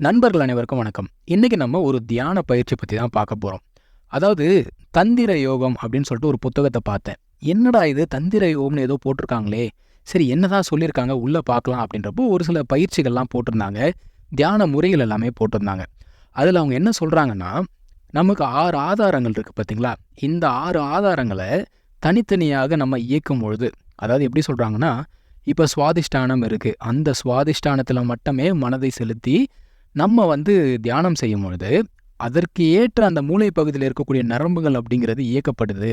நண்பர்கள் அனைவருக்கும் வணக்கம். இன்னைக்கு நம்ம ஒரு தியான பயிற்சி பற்றி தான் பார்க்க போகிறோம் அதாவது தந்திர யோகம் அப்படின்னு சொல்லிட்டு ஒரு புத்தகத்தை பார்த்தேன். என்னடா இது? தந்திர யோகம்னு ஏதோ போட்டிருக்காங்களே. சரி என்னதான் சொல்லியிருக்காங்க? உள்ளே பார்க்கலாம் அப்படின்றப்போ ஒரு சில பயிற்சிகள்லாம் போட்டிருந்தாங்க. தியான முறைகள் எல்லாமே போட்டிருந்தாங்க. அதில் அவங்க என்ன சொல்கிறாங்கன்னா நமக்கு ஆறு ஆதாரங்கள் இருக்குது பார்த்தீங்களா இந்த ஆறு ஆதாரங்களை தனித்தனியாக நம்ம இயக்கும் பொழுது அதாவது எப்படி சொல்கிறாங்கன்னா இப்போ சுவாதிஷ்டானம் இருக்குது அந்த சுவாதிஷ்டானத்தில் மட்டுமே மனதை செலுத்தி நம்ம வந்து தியானம் செய்யும் பொழுது அதற்கு ஏற்ற அந்த மூளை பகுதியில் இருக்கக்கூடிய நரம்புகள் அப்படிங்கிறது இயக்கப்படுது.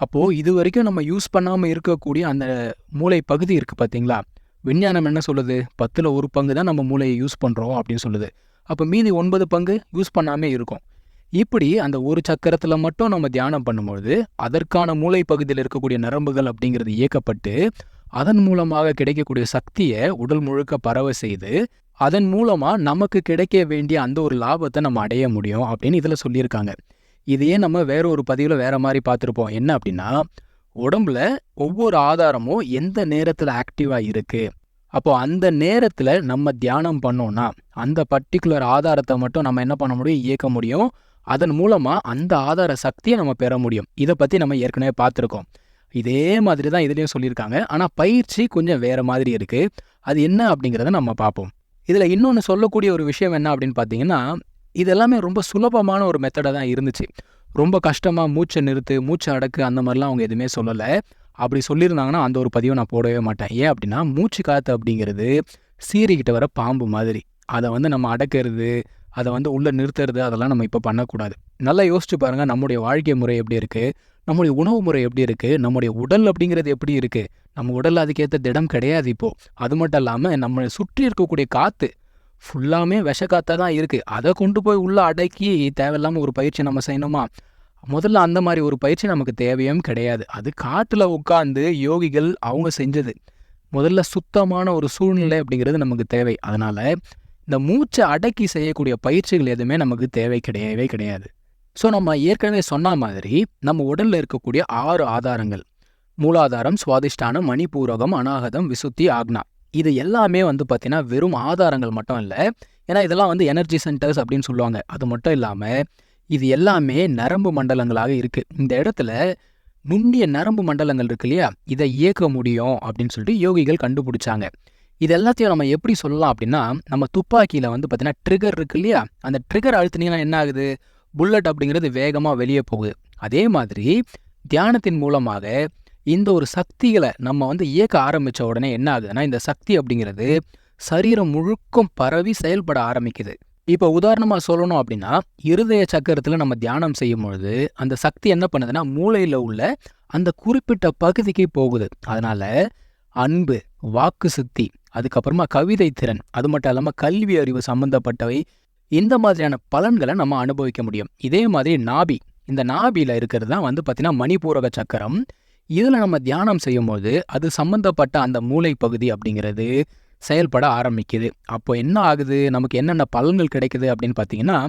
அப்போது இது வரைக்கும் நம்ம யூஸ் பண்ணாமல் இருக்கக்கூடிய அந்த மூளை பகுதி இருக்குது பார்த்தீங்களா விஞ்ஞானம் என்ன சொல்லுது? பத்தில் ஒரு பங்கு தான் நம்ம மூளையை யூஸ் பண்ணுறோம் அப்படின்னு சொல்லுது. அப்போ மீதி ஒன்பது பங்கு யூஸ் பண்ணாமே இருக்கும். இப்படி அந்த ஒரு சக்கரத்தில் மட்டும் நம்ம தியானம் பண்ணும்பொழுது அதற்கான மூளை பகுதியில் இருக்கக்கூடிய நரம்புகள் அப்படிங்கிறது இயக்கப்பட்டு அதன் மூலமாக கிடைக்கக்கூடிய சக்தியை உடல் முழுக்க பரவ செய்து அதன் மூலமா நமக்கு கிடைக்க வேண்டிய அந்த ஒரு லாபத்தை நம்ம அடைய முடியும் அப்படின்னு இதில் சொல்லியிருக்காங்க. இதையே நம்ம வேற ஒரு பதிவில் வேற மாதிரி பார்த்துருப்போம். என்ன அப்படின்னா உடம்புல ஒவ்வொரு ஆதாரமும் எந்த நேரத்தில் ஆக்டிவாக இருக்கு? அப்போ அந்த நேரத்தில் நம்ம தியானம் பண்ணோம்னா அந்த பர்டிகுலர் ஆதாரத்தை மட்டும் நம்ம என்ன பண்ண முடியும்? இயக்க முடியும். அதன் மூலமாக அந்த ஆதார சக்தியை நம்ம பெற முடியும். இதை பற்றி நம்ம ஏற்கனவே பார்த்துருக்கோம். இதே மாதிரி தான் இதுலேயும் சொல்லியிருக்காங்க. ஆனால் பயிற்சி கொஞ்சம் வேற மாதிரி இருக்கு. அது என்ன அப்படிங்கிறத நம்ம பார்ப்போம். இதில் இன்னொன்று சொல்லக்கூடிய ஒரு விஷயம் என்ன அப்படின்னு பார்த்தீங்கன்னா இது எல்லாமே ரொம்ப சுலபமான ஒரு மெத்தடாக தான் இருந்துச்சு. ரொம்ப கஷ்டமாக மூச்சை நிறுத்து மூச்சை அடக்கு அந்த மாதிரிலாம் அவங்க எதுவுமே சொல்லலை. அப்படி சொல்லியிருந்தாங்கன்னா அந்த ஒரு பதிவை நான் போடவே மாட்டேன். ஏன் அப்படின்னா மூச்சு காற்று அப்படிங்கிறது சீறிக்கிட்ட வர பாம்பு மாதிரி. அதை வந்து நம்ம அடக்கிறது அதை வந்து உள்ளே நிறுத்துறது அதெல்லாம் நம்ம இப்போ பண்ணக்கூடாது. நல்லா யோசிச்சு பாருங்கள் நம்முடைய வாழ்க்கை முறை எப்படி இருக்குது நம்முடைய உணவு முறை எப்படி இருக்குது நம்முடைய உடல் அப்படிங்கிறது எப்படி இருக்குது நம்ம உடல் அதுக்கேற்ற திடம் கிடையாது இப்போது அது மட்டும் இல்லாமல் நம்மளை சுற்றி இருக்கக்கூடிய காற்று ஃபுல்லாமே விஷ காற்றாக தான் இருக்குது அதை கொண்டு போய் உள்ளே அடக்கி தேவையில்லாமல் ஒரு பயிற்சி நம்ம செய்யணுமா? முதல்ல அந்த மாதிரி ஒரு பயிற்சி நமக்கு தேவையும் கிடையாது. அது காட்டில் உட்காந்து யோகிகள் அவங்க செஞ்சது. முதல்ல சுத்தமான ஒரு சூழ்நிலை அப்படிங்கிறது நமக்கு தேவை. அதனால் இந்த மூச்சை அடக்கி செய்யக்கூடிய பயிற்சிகள் எதுவுமே நமக்கு தேவை கிடையவே கிடையாது. ஸோ நம்ம ஏற்கனவே சொன்ன மாதிரி நம்ம உடலில் இருக்கக்கூடிய ஆறு ஆதாரங்கள். மூலாதாரம் சுவாதிஷ்டானம் மணிபூரகம் அனாகதம் விசுத்தி ஆக்னா. இது எல்லாமே வந்து பார்த்தீங்கன்னா வெறும் ஆதாரங்கள் மட்டும் இல்லை. ஏன்னா இதெல்லாம் வந்து எனர்ஜி சென்டர்ஸ் அப்படின்னு சொல்லுவாங்க. அது மட்டும் இல்லாமல் இது எல்லாமே நரம்பு மண்டலங்களாக இருக்குது இந்த இடத்துல நுண்ணிய நரம்பு மண்டலங்கள் இருக்கு இல்லையா? இதை இயக்க முடியும் அப்படின்னு சொல்லிட்டு யோகிகள் கண்டுபிடிச்சாங்க. இது எல்லாத்தையும் நம்ம எப்படி சொல்லலாம் அப்படின்னா நம்ம துப்பாக்கியில் வந்து பார்த்தீங்கன்னா ட்ரிகர் இருக்கு இல்லையா? அந்த ட்ரிகர் அழுத்தினீங்கன்னா என்ன ஆகுது? புல்லட் அப்படிங்கிறது வேகமாக வெளியே போகுது. அதே மாதிரி தியானத்தின் மூலமாக இந்த ஒரு சக்திகளை நம்ம வந்து இயக்க ஆரம்பித்த உடனே என்ன ஆகுதுன்னா இந்த சக்தி அப்படிங்கிறது சரீரம் முழுக்கும் பரவி செயல்பட ஆரம்பிக்குது. இப்போ உதாரணமாக சொல்லணும் அப்படின்னா இருதய சக்கரத்தில் நம்ம தியானம் செய்யும் பொழுது அந்த சக்தி என்ன பண்ணுதுன்னா மூளையில் உள்ள அந்த குறிப்பிட்ட பகுதிக்கு போகுது. அதனால அன்பு வாக்கு சுத்தி அதுக்கப்புறமா கவிதை திறன் அது மட்டும் இல்லாமல் கல்வி அறிவு சம்பந்தப்பட்டவை இந்த மாதிரியான பலன்களை நம்ம அனுபவிக்க முடியும். இதே மாதிரி நாபி. இந்த நாபியில் இருக்கிறது தான் வந்து பார்த்தீங்கன்னா மணிபூரக சக்கரம். இதில் நம்ம தியானம் செய்யும்போது அது சம்பந்தப்பட்ட அந்த மூளை பகுதி அப்படிங்கிறது செயல்பட ஆரம்பிக்குது. அப்போ என்ன ஆகுது? நமக்கு என்னென்ன பலன்கள் கிடைக்குது அப்படின்னு பார்த்தீங்கன்னா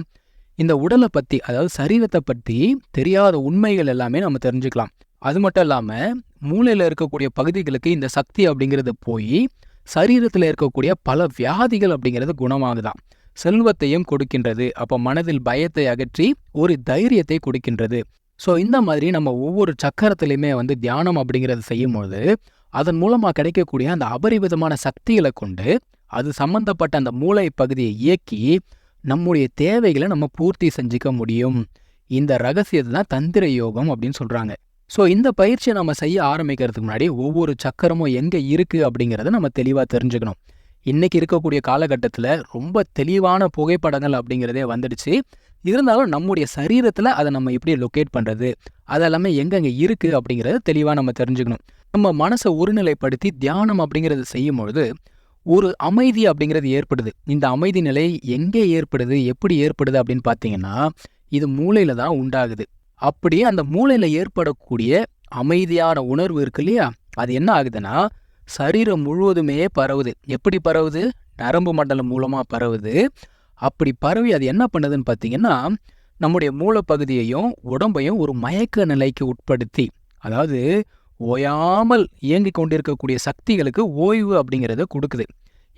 இந்த உடலை பற்றி அதாவது சரீரத்தை பற்றி தெரியாத உண்மைகள் எல்லாமே நம்ம தெரிஞ்சுக்கலாம். அது மட்டும் இல்லாமல் மூளையில் இருக்கக்கூடிய பகுதிகளுக்கு இந்த சக்தி அப்படிங்கிறது போய் சரீரத்தில் இருக்கக்கூடிய பல வியாதிகள் அப்படிங்கிறது குணமாகுதான். செல்வத்தையும் கொடுக்கின்றது. அப்போ மனதில் பயத்தை அகற்றி ஒரு தைரியத்தை கொடுக்கின்றது. ஸோ இந்த மாதிரி நம்ம ஒவ்வொரு சக்கரத்திலையுமே வந்து தியானம் அப்படிங்கிறது செய்யும்பொழுது அதன் மூலமாக கிடைக்கக்கூடிய அந்த அபரிவிதமான சக்திகளை கொண்டு அது சம்பந்தப்பட்ட அந்த மூளை பகுதியை இயக்கி நம்முடைய தேவைகளை நம்ம பூர்த்தி செஞ்சுக்க முடியும். இந்த ரகசியத்தை தான் தந்திர யோகம் அப்படின்னு சொல்கிறாங்க ஸோ இந்த பயிற்சியை நம்ம செய்ய ஆரம்பிக்கிறதுக்கு முன்னாடி ஒவ்வொரு சக்கரமும் எங்கே இருக்குது அப்படிங்கிறத நம்ம தெளிவாக தெரிஞ்சுக்கணும். இன்னைக்கு இருக்கக்கூடிய காலகட்டத்தில் ரொம்ப தெளிவான புகைப்படங்கள் அப்படிங்கிறதே வந்துடுச்சு. இருந்தாலும் நம்முடைய சரீரத்தில் அதை நம்ம எப்படி லொக்கேட் பண்ணுறது அதெல்லாமே எங்கெங்கே இருக்குது அப்படிங்கிறத தெளிவாக நம்ம தெரிஞ்சுக்கணும். நம்ம மனசை ஒருநிலைப்படுத்தி தியானம் அப்படிங்கிறது செய்யும் பொழுது ஒரு அமைதி அப்படிங்கிறது ஏற்படுது. இந்த அமைதி நிலை எங்கே ஏற்படுது? எப்படி ஏற்படுது அப்படின்னு பார்த்தீங்கன்னா இது மூளையில தான் உண்டாகுது. அப்படியே அந்த மூளையில ஏற்படக்கூடிய அமைதியான உணர்வு இருக்கு இல்லையா? அது என்ன ஆகுதுன்னா சரீரம் முழுவதுமே பரவுது. எப்படி பரவுது? நரம்பு மண்டலம் மூலமாக பரவுது. அப்படி பரவி அது என்ன பண்ணுதுன்னு பார்த்தீங்கன்னா நம்முடைய மூலப்பகுதியையும் உடம்பையும் ஒரு மயக்க நிலைக்கு உட்படுத்தி அதாவது ஓயாமல் இயங்கிக் கொண்டிருக்கக்கூடிய சக்திகளுக்கு ஓய்வு அப்படிங்கிறத கொடுக்குது.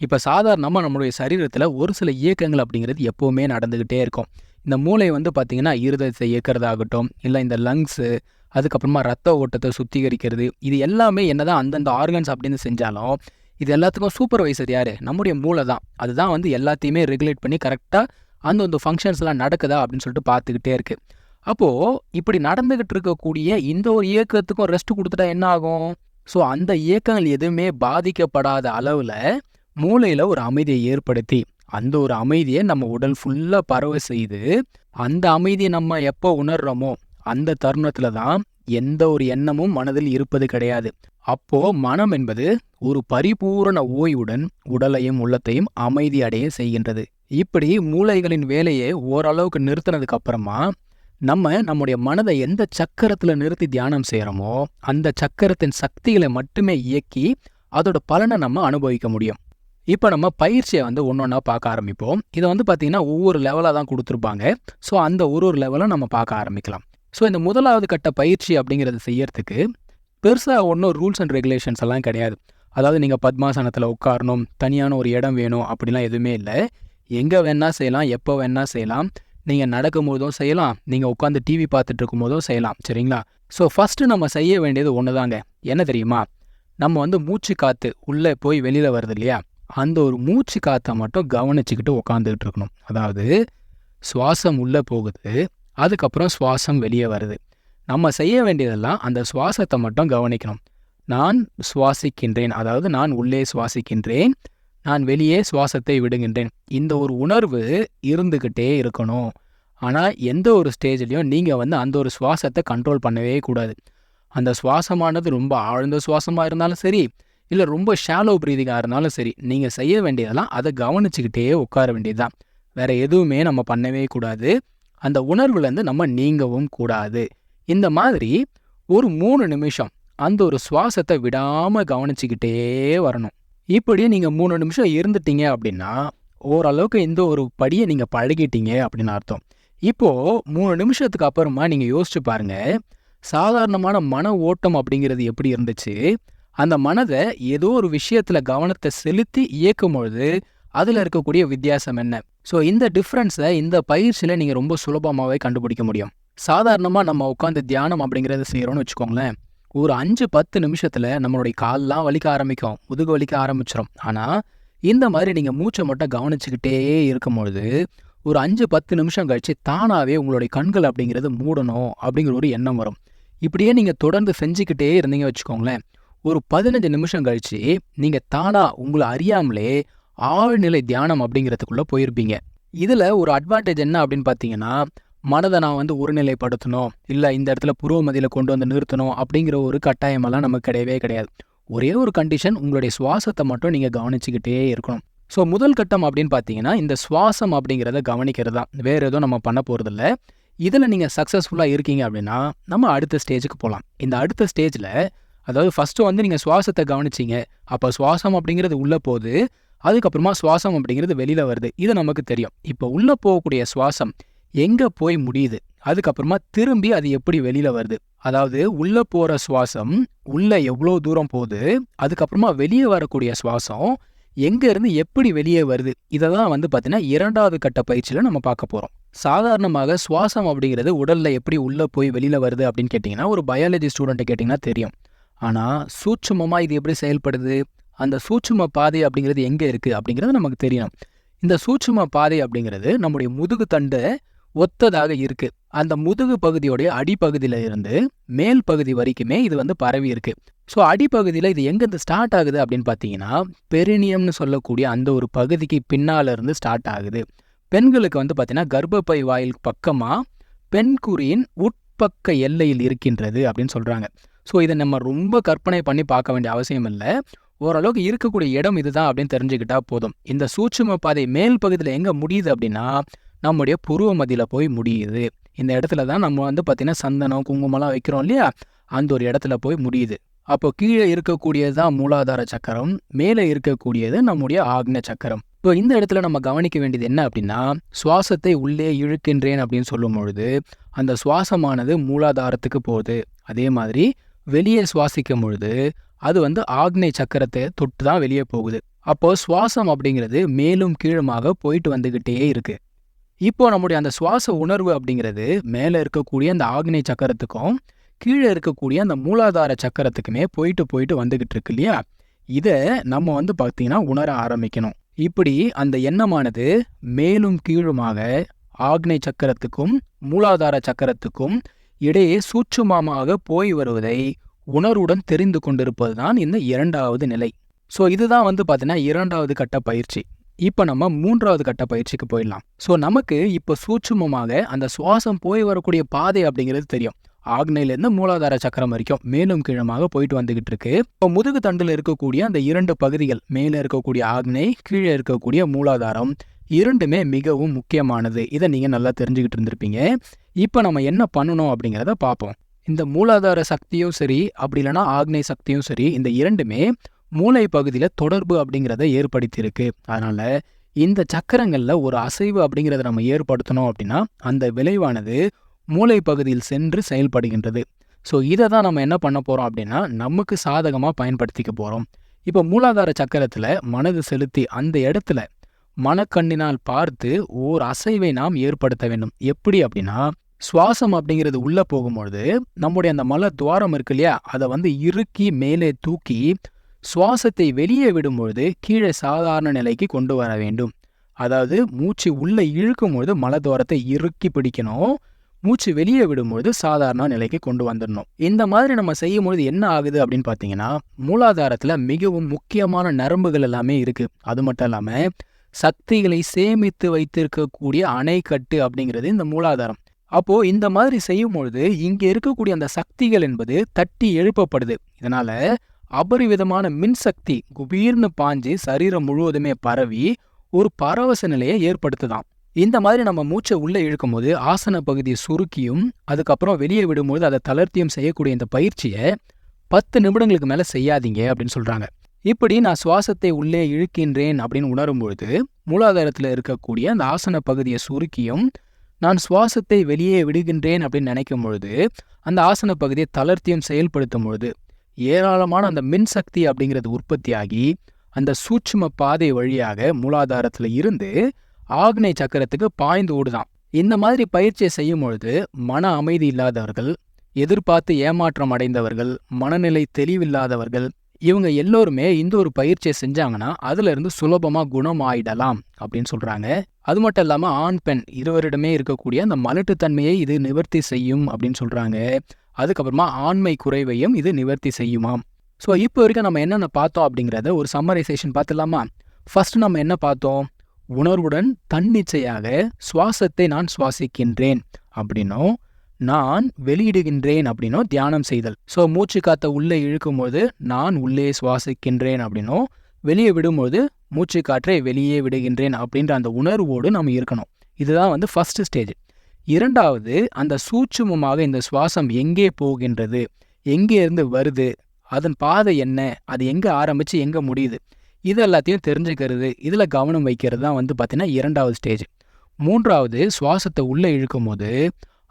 இப்போ சாதாரணமாக நம்மளுடைய சரீரத்தில் ஒரு சில இயக்கங்கள் அப்படிங்கிறது எப்போவுமே நடந்துக்கிட்டே இருக்கும். இந்த மூளை வந்து பார்த்திங்கன்னா இருதயத்தை இயக்கிறதாகட்டும் இல்லை இந்த லங்ஸு அதுக்கப்புறமா ரத்த ஓட்டத்தை சுத்திகரிக்கிறது. இது எல்லாமே என்னதான் அந்தந்த ஆர்கன்ஸ் அப்படின்னு செஞ்சாலும் இது எல்லாத்துக்கும் சூப்பர்வைசர் யார்? நம்முடைய மூளை தான் அதுதான் வந்து எல்லாத்தையுமே ரெகுலேட் பண்ணி கரெக்டாக அந்தந்த ஃபங்க்ஷன்ஸ்லாம் நடக்குதா அப்படின்னு சொல்லிட்டு பார்த்துக்கிட்டே இருக்குது அப்போது இப்படி நடந்துக்கிட்டு இருக்கக்கூடிய இந்த ஒரு இயக்கத்துக்கும் ரெஸ்ட் கொடுத்துட்டா என்ன ஆகும்? ஸோ அந்த இயக்கங்கள் எதுவுமே பாதிக்கப்படாத அளவில் மூளையில் ஒரு அமைதியை ஏற்படுத்தி அந்த ஒரு அமைதியை நம்ம உடல் ஃபுல்லாக பரவ செய்து அந்த அமைதியை நம்ம எப்போ உணர்றோமோ அந்த தருணத்தில் தான் எந்த ஒரு எண்ணமும் மனதில் இருப்பது கிடையாது. அப்போ மனம் என்பது ஒரு பரிபூரண ஓய்வுடன் உடலையும் உள்ளத்தையும் அமைதி அடைய செய்கின்றது. இப்படி மூளைகளின் வேலையை ஓரளவுக்கு நிறுத்தினதுக்கு அப்புறமா நம்ம நம்முடைய மனதை எந்த சக்கரத்தில் நிறுத்தி தியானம் செய்கிறோமோ அந்த சக்கரத்தின் சக்திகளை மட்டுமே இயக்கி அதோட பலனை நம்ம அனுபவிக்க முடியும். இப்போ நம்ம பயிற்சியை வந்து ஒன்று ஒன்றா பார்க்க ஆரம்பிப்போம். இதை வந்து பார்த்திங்கன்னா ஒவ்வொரு லெவலாக தான் கொடுத்துருப்பாங்க. ஸோ அந்த ஒரு ஒரு லெவலும் நம்ம பார்க்க ஆரம்பிக்கலாம். ஸோ இந்த முதலாவது கட்ட பயிற்சி அப்படிங்கிறத செய்யறதுக்கு பெருசாக ஒன்றும் ரூல்ஸ் அண்ட் ரெகுலேஷன்ஸ் எல்லாம் கிடையாது. அதாவது நீங்கள் பத்மாசனத்தில் உட்காரணும் தனியான ஒரு இடம் வேணும் அப்படிலாம் எதுவுமே இல்லை. எங்கே வேணால் செய்யலாம் எப்போ வேணால் செய்யலாம். நீங்கள் நடக்கும் போதும் செய்யலாம் நீங்கள் உட்காந்து டிவி பார்த்துட்டு இருக்கும் போதும் செய்யலாம் சரிங்களா? ஸோ ஃபஸ்ட்டு நம்ம செய்ய வேண்டியது ஒன்று தாங்க என்ன தெரியுமா? நம்ம வந்து மூச்சு காற்று உள்ளே போய் வெளியில் வருது இல்லையா? அந்த ஒரு மூச்சு காற்றை மட்டும் கவனிச்சுக்கிட்டு உட்காந்துக்கிட்டு இருக்கணும். அதாவது சுவாசம் உள்ளே போகுது. அதுக்கப்புறம் சுவாசம் வெளியே வருது. நம்ம செய்ய வேண்டியதெல்லாம் அந்த சுவாசத்தை மட்டும் கவனிக்கணும். நான் சுவாசிக்கின்றேன் அதாவது நான் உள்ளே சுவாசிக்கின்றேன் நான் வெளியே சுவாசத்தை விடுகின்றேன். இந்த ஒரு உணர்வு இருந்துக்கிட்டே இருக்கணும். ஆனால் எந்த ஒரு ஸ்டேஜ்லையும் நீங்கள் வந்து அந்த ஒரு சுவாசத்தை கண்ட்ரோல் பண்ணவே கூடாது. அந்த சுவாசமானது ரொம்ப ஆழ்ந்த சுவாசமாக இருந்தாலும் சரி இல்லை ரொம்ப ஷாலோ ப்ரீதிங்காக இருந்தாலும் சரி நீங்கள் செய்ய வேண்டியதெல்லாம் அதை கவனிச்சுக்கிட்டே உட்கார வேண்டியதுதான். வேற எதுவுமே நம்ம பண்ணவே கூடாது. அந்த உணர்வுலேருந்து நம்ம நீங்கவும் கூடாது. இந்த மாதிரி ஒரு மூணு நிமிஷம் அந்த ஒரு சுவாசத்தை விடாமல் கவனிச்சுக்கிட்டே வரணும். இப்படி நீங்கள் மூணு நிமிஷம் இருந்துட்டீங்க அப்படின்னா ஓரளவுக்கு இந்த ஒரு படியை நீங்கள் பழகிட்டீங்க அப்படின்னு அர்த்தம். இப்போது மூணு நிமிஷத்துக்கு அப்புறமா நீங்கள் யோசிச்சு பாருங்க சாதாரணமான மன ஓட்டம் அப்படிங்கிறது எப்படி இருந்துச்சு? அந்த மனதை ஏதோ ஒரு விஷயத்தில் கவனத்தை செலுத்தி இயக்கும் பொழுது அதில் இருக்கக்கூடிய வித்தியாசம் என்ன? ஸோ இந்த டிஃப்ரென்ஸை இந்த பயிற்சியில் நீங்கள் ரொம்ப சுலபமாகவே கண்டுபிடிக்க முடியும். சாதாரணமாக நம்ம உட்காந்து தியானம் அப்படிங்கிறத செய்கிறோன்னு வச்சுக்கோங்களேன். ஒரு அஞ்சு பத்து நிமிஷத்தில் நம்மளுடைய கால்லாம் வலிக்க ஆரம்பிக்கும். முதுகு வலிக்க ஆரம்பிச்சிடும் ஆனால் இந்த மாதிரி நீங்கள் மூச்சை மட்டும் கவனிச்சுக்கிட்டே இருக்கும் பொழுது ஒரு அஞ்சு பத்து நிமிஷம் கழிச்சு தானாகவே உங்களுடைய கண்கள் அப்படிங்கிறது மூடணும் அப்படிங்கிற ஒரு எண்ணம் வரும். இப்படியே நீங்கள் தொடர்ந்து செஞ்சுக்கிட்டே இருந்தீங்க வச்சுக்கோங்களேன். ஒரு பதினஞ்சு நிமிஷம் கழிச்சு நீங்கள் தானா உங்களை அறியாமலே ஆழ்நிலை தியானம் அப்படிங்கிறதுக்குள்ளே போயிருப்பீங்க. இதில் ஒரு அட்வான்டேஜ் என்ன அப்படின்னு பார்த்தீங்கன்னா மனதை நான் வந்து ஒருநிலைப்படுத்தணும் இல்லை இந்த இடத்துல புருவமதியில் கொண்டு வந்து நிறுத்தணும் அப்படிங்கிற ஒரு கட்டாயமெல்லாம் நமக்கு கிடையவே கிடையாது. ஒரே ஒரு கண்டிஷன் உங்களுடைய சுவாசத்தை மட்டும் நீங்கள் கவனிச்சுக்கிட்டே இருக்கணும். ஸோ முதல் கட்டம் அப்படின்னு பார்த்தீங்கன்னா இந்த சுவாசம் அப்படிங்கிறத கவனிக்கிறது தான். வேறு எதுவும் நம்ம பண்ண போகிறதில்ல இதில் நீங்கள் சக்ஸஸ்ஃபுல்லாக இருக்கீங்க அப்படின்னா நம்ம அடுத்த ஸ்டேஜுக்கு போகலாம் இந்த அடுத்த ஸ்டேஜில் அதாவது ஃபஸ்ட்டு வந்து நீங்கள் சுவாசத்தை கவனிச்சிங்க. அப்போ சுவாசம் அப்படிங்கிறது உள்ளே போகுது அதுக்கப்புறமா சுவாசம் அப்படிங்கிறது வெளியில் வருது. இது நமக்கு தெரியும். இப்போ உள்ளே போகக்கூடிய சுவாசம் எங்கே போய் முடியுது? அதுக்கப்புறமா திரும்பி அது எப்படி வெளியில் வருது? அதாவது உள்ளே போகிற சுவாசம் உள்ளே எவ்வளோ தூரம் போகுது? அதுக்கப்புறமா வெளியே வரக்கூடிய சுவாசம் எங்கேருந்து எப்படி வெளியே வருது? இதை தான் வந்து பார்த்தீங்கன்னா இரண்டாவது கட்ட பயிற்சியில் நம்ம பார்க்க போகிறோம் சாதாரணமாக சுவாசம் அப்படிங்கிறது உடலில் எப்படி உள்ளே போய் வெளியில் வருது அப்படின்னு கேட்டிங்கன்னா ஒரு பயாலஜி ஸ்டூடெண்ட்டை கேட்டிங்கன்னா தெரியும். ஆனால் சூட்சமமாக இது எப்படி செயல்படுது? அந்த சூட்சும பாதை அப்படிங்கிறது எங்கே இருக்குது அப்படிங்கிறது நமக்கு தெரியணும். இந்த சூட்சும பாதை அப்படிங்கிறது நம்முடைய முதுகு தண்டு ஒத்ததாக இருக்கு. அந்த முதுகு பகுதியோடைய அடிப்பகுதியில இருந்து மேல் பகுதி வரைக்குமே இது வந்து பரவி இருக்கு. ஸோ அடிப்பகுதியில் இது எங்கேருந்து ஸ்டார்ட் ஆகுது அப்படின்னு பார்த்தீங்கன்னா பெரினியம்னு சொல்லக்கூடிய அந்த ஒரு பகுதிக்கு பின்னால இருந்து ஸ்டார்ட் ஆகுது. பெண்களுக்கு வந்து பார்த்தீங்கன்னா கர்ப்பப்பை வாயில் பக்கமாக பெண்குறியின் உட்பக்க எல்லையில் இருக்கின்றது அப்படின்னு சொல்கிறாங்க ஸோ இதை நம்ம ரொம்ப கற்பனை பண்ணி பார்க்க வேண்டிய அவசியம் இல்லை. ஓரளவுக்கு இருக்கக்கூடிய இடம் இதுதான் அப்படின்னு தெரிஞ்சுக்கிட்டா போதும். இந்த சூட்சும பாதை மேல் பகுதியில் எங்கே முடியுது அப்படின்னா நம்முடைய புருவ மதியில் போய் முடியுது. இந்த இடத்துல தான் நம்ம வந்து பார்த்திங்கன்னா சந்தனம் குங்குமம்லாம் வைக்கிறோம் இல்லையா? அந்த ஒரு இடத்துல போய் முடியுது. அப்போ கீழே இருக்கக்கூடியது தான் மூலாதார சக்கரம் மேலே இருக்கக்கூடியது நம்முடைய ஆக்ன சக்கரம். இப்போ இந்த இடத்துல நம்ம கவனிக்க வேண்டியது என்ன அப்படின்னா சுவாசத்தை உள்ளே இழுக்கின்றேன் அப்படின்னு சொல்லும் பொழுது அந்த சுவாசமானது மூலாதாரத்துக்கு போகுது. அதே மாதிரி வெளியே சுவாசிக்கும் பொழுது அது வந்து ஆக்னை சக்கரத்தை தொட்டு தான் வெளியே போகுது. அப்போ சுவாசம் அப்படிங்கிறது மேலும் கீழுமாக போயிட்டு வந்துக்கிட்டே இருக்கு. இப்போ நம்முடைய அந்த சுவாச உணர்வு அப்படிங்கிறது மேலே இருக்கக்கூடிய அந்த ஆக்னை சக்கரத்துக்கும் கீழே இருக்கக்கூடிய அந்த மூலாதார சக்கரத்துக்குமே போயிட்டு போயிட்டு வந்துகிட்டு இருக்கு இல்லையா? இதை நம்ம வந்து பார்த்தீங்கன்னா உணர ஆரம்பிக்கணும். இப்படி அந்த எண்ணமானது மேலும் கீழுமாக ஆக்னை சக்கரத்துக்கும் மூலாதார சக்கரத்துக்கும் இடையே சூட்சுமமாக போய் வருவதை உணர்வுடன் தெரிந்து கொண்டிருப்பது தான் இந்த இரண்டாவது நிலை. ஸோ இதுதான் வந்து பார்த்தீங்கன்னா இரண்டாவது கட்ட பயிற்சி. இப்போ நம்ம மூன்றாவது கட்ட பயிற்சிக்கு போயிடலாம். ஸோ நமக்கு இப்போ சூட்சுமமாக அந்த சுவாசம் போய் வரக்கூடிய பாதை அப்படிங்கிறது தெரியும். ஆக்னையிலேருந்து மூலாதார சக்கரம் வரைக்கும் மேலும் கீழமாக போயிட்டு வந்துகிட்டு இருக்கு. இப்போ முதுகு தண்டில் இருக்கக்கூடிய அந்த இரண்டு பகுதிகள் மேலே இருக்கக்கூடிய ஆக்னை கீழே இருக்கக்கூடிய மூலாதாரம் இரண்டுமே மிகவும் முக்கியமானது. இதை நீங்கள் நல்லா தெரிஞ்சுக்கிட்டு இருந்திருப்பீங்க. இப்போ நம்ம என்ன பண்ணணும் அப்படிங்கிறத பார்ப்போம் இந்த மூலாதார சக்தியும் சரி அப்படி இல்லைன்னா ஆக்னை சக்தியும் சரி இந்த இரண்டுமே மூளை பகுதியில் தொடர்பு அப்படிங்கிறத ஏற்படுத்தியிருக்கு. அதனால இந்த சக்கரங்களில் ஒரு அசைவு அப்படிங்கிறத நம்ம ஏற்படுத்தணும் அப்படின்னா அந்த விளைவானது மூளை பகுதியில் சென்று செயல்படுகின்றது. ஸோ இதை தான் நம்ம என்ன பண்ண போகிறோம் அப்படின்னா நமக்கு சாதகமாக பயன்படுத்திக்க போகிறோம் இப்போ மூலாதார சக்கரத்தில் மனது செலுத்தி அந்த இடத்துல மனக்கண்ணினால் பார்த்து ஓர் அசைவை நாம் ஏற்படுத்த வேண்டும். எப்படி அப்படின்னா சுவாசம் அப்படிங்கிறது உள்ளே போகும்பொழுது நம்முடைய அந்த மல துவாரம் இருக்கு இல்லையா? அதை வந்து இறுக்கி மேலே தூக்கி சுவாசத்தை வெளியே விடும்பொழுது கீழே சாதாரண நிலைக்கு கொண்டு வர வேண்டும். அதாவது மூச்சு உள்ளே இழுக்கும் பொழுது மலத்வாரத்தை இறுக்கி பிடிக்கணும். மூச்சு வெளியே விடும்பொழுது சாதாரண நிலைக்கு கொண்டு வந்துடணும். இந்த மாதிரி நம்ம செய்யும் பொழுது என்ன ஆகுது அப்படின்னு பார்த்தீங்கன்னா மூலாதாரத்தில் மிகவும் முக்கியமான நரம்புகள் எல்லாமே இருக்கு. அது மட்டும் இல்லாமல் சக்திகளை சேமித்து வைத்திருக்கக்கூடிய அணைக்கட்டு அப்படிங்கிறது இந்த மூலாதாரம். அப்போ இந்த மாதிரி செய்யும் பொழுது இங்கே இருக்கக்கூடிய அந்த சக்திகள் என்பது தட்டி எழுப்பப்படுது. இதனால அபரிவிதமான மின்சக்தி குபீர்னு பாஞ்சு சரீரம் முழுவதுமே பரவி ஒரு பரவச நிலையை ஏற்படுத்துதாம். இந்த மாதிரி நம்ம மூச்சை உள்ளே இழுக்கும்போது ஆசன பகுதியை சுருக்கியும் அதுக்கப்புறம் வெளியே விடும்போது அதை தளர்த்தியும் செய்யக்கூடிய இந்த பயிற்சியை பத்து நிமிடங்களுக்கு மேலே செய்யாதீங்க அப்படின்னு சொல்கிறாங்க இப்படி நான் சுவாசத்தை உள்ளே இழுக்கின்றேன் அப்படின்னு உணரும்பொழுது மூலாதாரத்தில் இருக்கக்கூடிய அந்த ஆசன பகுதியை சுருக்கியும் நான் சுவாசத்தை வெளியே விடுகின்றேன் அப்படின்னு நினைக்கும் பொழுது அந்த ஆசன பகுதியை தளர்த்தியும் செயல்படுத்தும் பொழுது ஏராளமான அந்த மின்சக்தி அப்படிங்கிறது உற்பத்தியாகி அந்த சூட்சும பாதை வழியாக மூலாதாரத்தில் இருந்து ஆக்னை சக்கரத்துக்கு பாய்ந்து ஓடுதான். இந்த மாதிரி பயிற்சியை செய்யும் பொழுது மன அமைதி இல்லாதவர்கள் எதிர்பார்த்து ஏமாற்றம் அடைந்தவர்கள் மனநிலை தெளிவில்லாதவர்கள் இவங்க எல்லோருமே இந்த ஒரு பயிற்சியை செஞ்சாங்கன்னா அதுல இருந்து சுலபமா குணம் ஆயிடலாம் அப்படின்னு சொல்றாங்க. அது மட்டும் இல்லாம ஆண் பெண் இருவரிடமே இருக்கக்கூடிய அந்த மலட்டுத்தன்மையை இது நிவர்த்தி செய்யும் அப்படின்னு சொல்றாங்க. அதுக்கப்புறமா ஆண்மை குறைவையும் இது நிவர்த்தி செய்யுமாம். ஸோ இப்போ வரைக்கும் நம்ம என்னென்ன பார்த்தோம் அப்படிங்கிறத ஒரு சம்மரைசேஷன் பார்த்துலாமா ஃபர்ஸ்ட் நம்ம என்ன பார்த்தோம்? உணர்வுடன் தன்னிச்சையாக சுவாசத்தை நான் சுவாசிக்கின்றேன் அப்படின்னும். நான் வெளியிடுகின்றேன் அப்படின்னும் தியானம் செய்தல். ஸோ மூச்சு காத்த உள்ளே இழுக்கும்போது நான் உள்ளே சுவாசிக்கின்றேன் அப்படின்னும் வெளியே விடும்போது மூச்சு காற்றை வெளியே விடுகின்றேன் அப்படின்ற அந்த உணர்வோடு நம்ம இருக்கணும். இதுதான் வந்து ஃபஸ்ட்டு ஸ்டேஜ் இரண்டாவது அந்த சூட்சுமமாக இந்த சுவாசம் எங்கே போகின்றது? எங்கே இருந்து வருது? அதன் பாதை என்ன? அது எங்கே ஆரம்பித்து எங்கே முடியுது? இது எல்லாத்தையும் தெரிஞ்சுக்கிறது இதில் கவனம் வைக்கிறது தான் வந்து பார்த்திங்கன்னா இரண்டாவது ஸ்டேஜ் மூன்றாவது சுவாசத்தை உள்ளே இழுக்கும் போது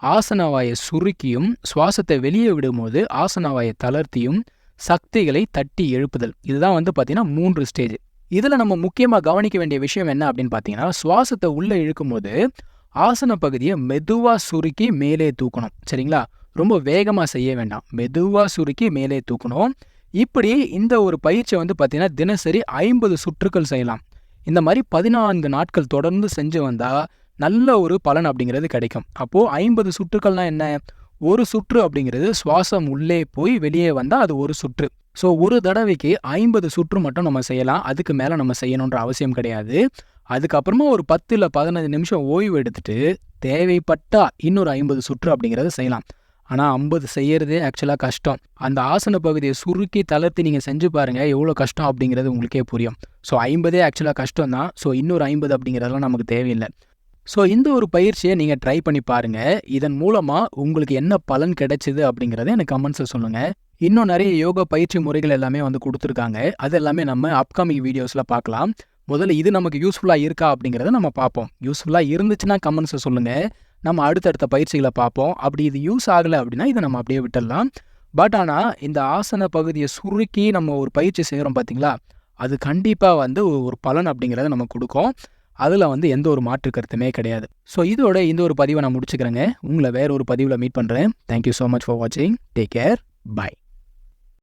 ஆசனவாயை சுருக்கியும் சுவாசத்தை வெளியே விடும்போது ஆசனவாயை தளர்த்தியும் சக்திகளை தட்டி எழுப்புதல். இதுதான் வந்து பார்த்திங்கன்னா மூன்று ஸ்டேஜ் இதில் நம்ம முக்கியமாக கவனிக்க வேண்டிய விஷயம் என்ன அப்படின்னு பார்த்தீங்கன்னா சுவாசத்தை உள்ளே இழுக்கும்போது ஆசன பகுதியை மெதுவாக சுருக்கி மேலே தூக்கணும். சரிங்களா? ரொம்ப வேகமாக செய்ய வேண்டாம். மெதுவாக சுருக்கி மேலே தூக்கணும். இப்படி இந்த ஒரு பயிற்சியை வந்து பார்த்தீங்கன்னா தினசரி ஐம்பது சுற்றுக்கள் செய்யலாம். இந்த மாதிரி பதினான்கு நாட்கள் தொடர்ந்து செஞ்சு வந்தால் நல்ல ஒரு பலன் அப்படிங்கிறது கிடைக்கும். அப்போது ஐம்பது சுற்றுக்கள்னா என்ன? ஒரு சுற்று அப்படிங்கிறது சுவாசம் உள்ளே போய் வெளியே வந்தால் அது ஒரு சுற்று. ஸோ ஒரு தடவைக்கு ஐம்பது சுற்று மட்டும் நம்ம செய்யலாம். அதுக்கு மேலே நம்ம செய்யணுன்ற அவசியம் கிடையாது. அதுக்கப்புறமா ஒரு பத்து இல்லை பதினஞ்சு நிமிஷம் ஓய்வு எடுத்துட்டு தேவைப்பட்டா இன்னொரு ஐம்பது சுற்று அப்படிங்கிறத செய்யலாம். ஆனால் ஐம்பது செய்யறதே ஆக்சுவலாக கஷ்டம். அந்த ஆசன பகுதியை சுருக்கி தளர்த்தி நீங்கள் செஞ்சு பாருங்கள் எவ்வளோ கஷ்டம் அப்படிங்கிறது உங்களுக்கே புரியும். ஸோ ஐம்பதே ஆக்சுவலாக கஷ்டம் தான் ஸோ இன்னொரு ஐம்பது அப்படிங்கிறதெல்லாம் நமக்கு தேவையில்லை. ஸோ இந்த ஒரு பயிற்சியை நீங்கள் ட்ரை பண்ணி பாருங்கள் இதன் மூலமாக உங்களுக்கு என்ன பலன் கிடைச்சிது அப்படிங்கிறத எனக்கு கமெண்ட்ஸில் சொல்லுங்கள் இன்னும் நிறைய யோகா பயிற்சி முறைகள் எல்லாமே வந்து கொடுத்துருக்காங்க. அது எல்லாமே நம்ம அப்கமிங் வீடியோஸில் பார்க்கலாம். முதல்ல இது நமக்கு யூஸ்ஃபுல்லாக இருக்கா அப்படிங்கிறத நம்ம பார்ப்போம். யூஸ்ஃபுல்லாக இருந்துச்சுன்னா கமெண்ட்ஸை சொல்லுங்கள் நம்ம அடுத்தடுத்த பயிற்சிகளை பார்ப்போம். அப்படி இது யூஸ் ஆகலை அப்படின்னா இதை நம்ம அப்படியே விட்டுடலாம். பட் ஆனால் இந்த ஆசன பகுதியை சுருக்கி நம்ம ஒரு பயிற்சி செய்கிறோம் பார்த்தீங்களா அது கண்டிப்பாக வந்து ஒரு பலன் அப்படிங்கிறத நம்ம கொடுக்கும். அதில் வந்து எந்த ஒரு மாற்று கருத்துமே கிடையாது. ஸோ இதோட இந்த ஒரு பதிவை நான் முடிச்சுக்கிறேங்க. உங்களை வேற ஒரு பதிவில் மீட் பண்ணுறேன் thank you so much for வாட்சிங் டேக் கேர் பை